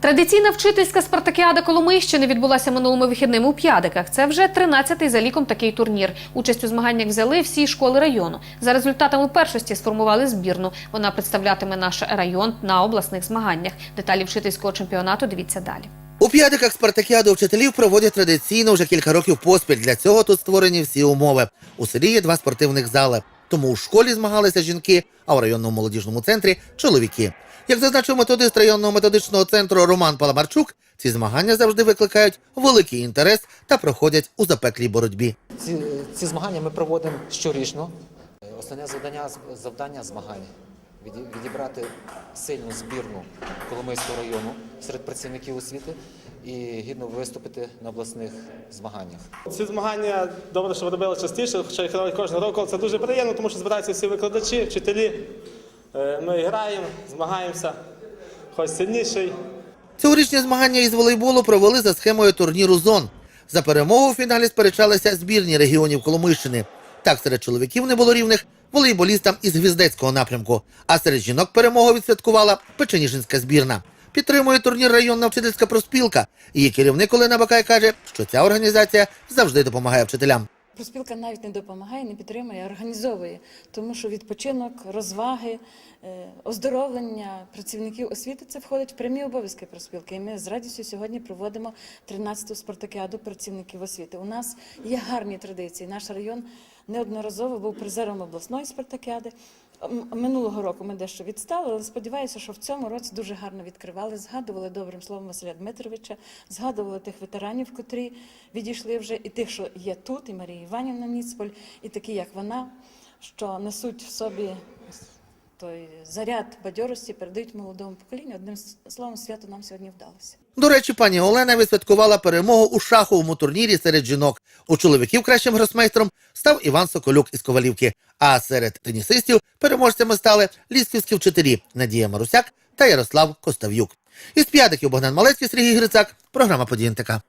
Традиційна вчительська спартакіада Коломийщини відбулася минулими вихідними у П'ядиках. Це вже 13-й за ліком такий турнір. Участь у змаганнях взяли всі школи району. За результатами першості сформували збірну. Вона представлятиме наш район на обласних змаганнях. Деталі вчительського чемпіонату дивіться далі. У п'ятиках спартакіаду вчителів проводять традиційно вже кілька років поспіль. Для цього тут створені всі умови. У селі є два спортивних зали. Тому у школі змагалися жінки, а у районному молодіжному центрі чоловіки. Як зазначив методист районного методичного центру Роман Паламарчук, ці змагання завжди викликають великий інтерес та проходять у запеклій боротьбі. Ці, ці змагання ми проводимо щорічно. Основне завдання, завдання змагань віді- відібрати сильну збірну Коломийського району серед працівників освіти і гідно виступити на обласних змаганнях. Ці змагання добре, що робили частіше, хоча їх робить кожного року. Це дуже приємно, тому що збираються всі викладачі, вчителі. Е, Ми граємо, змагаємося, хоч сильніший. Цьогорічні змагання із волейболу провели за схемою турніру зон. За перемогу у фіналі сперечалися збірні регіонів Коломийщини. Так, серед чоловіків не було рівних волейболістам із Гвіздецького напрямку, а серед жінок перемогу відсвяткувала Печеніжинська збірна. Підтримує турнір районна вчительська проспілка. Її керівник Олена Бакай каже, що ця організація завжди допомагає вчителям. Проспілка навіть не допомагає, не підтримує, а організовує, тому що відпочинок, розваги, е, оздоровлення працівників освіти це входить в прямі обов'язки проспілки. І ми з радістю сьогодні проводимо 13-ту спартакіаду працівників освіти. У нас є гарні традиції. Наш район неодноразово був призером обласної спартакіади. Минулого року ми дещо відстали, але сподіваюся, що в цьому році дуже гарно відкривали, згадували добрим словом Василя Дмитровича, згадували тих ветеранів, котрі відійшли вже, і тих, що є тут, і Марія Іванівна Ніцполь, і такі, як вона, що несуть в собі той заряд бадьорості, передають молодому поколінню. Одним словом, свято нам сьогодні вдалося. До речі, пані Олена відсвяткувала перемогу у шаховому турнірі серед жінок. У чоловіків кращим гросмейстром став Іван Соколюк із Ковалівки. А серед тенісистів переможцями стали лісківські вчителі Надія Марусяк та Ярослав Костав'юк. Із п'ятиків Богдан Малецький, Сергій Грицак. Програма «Події НТК».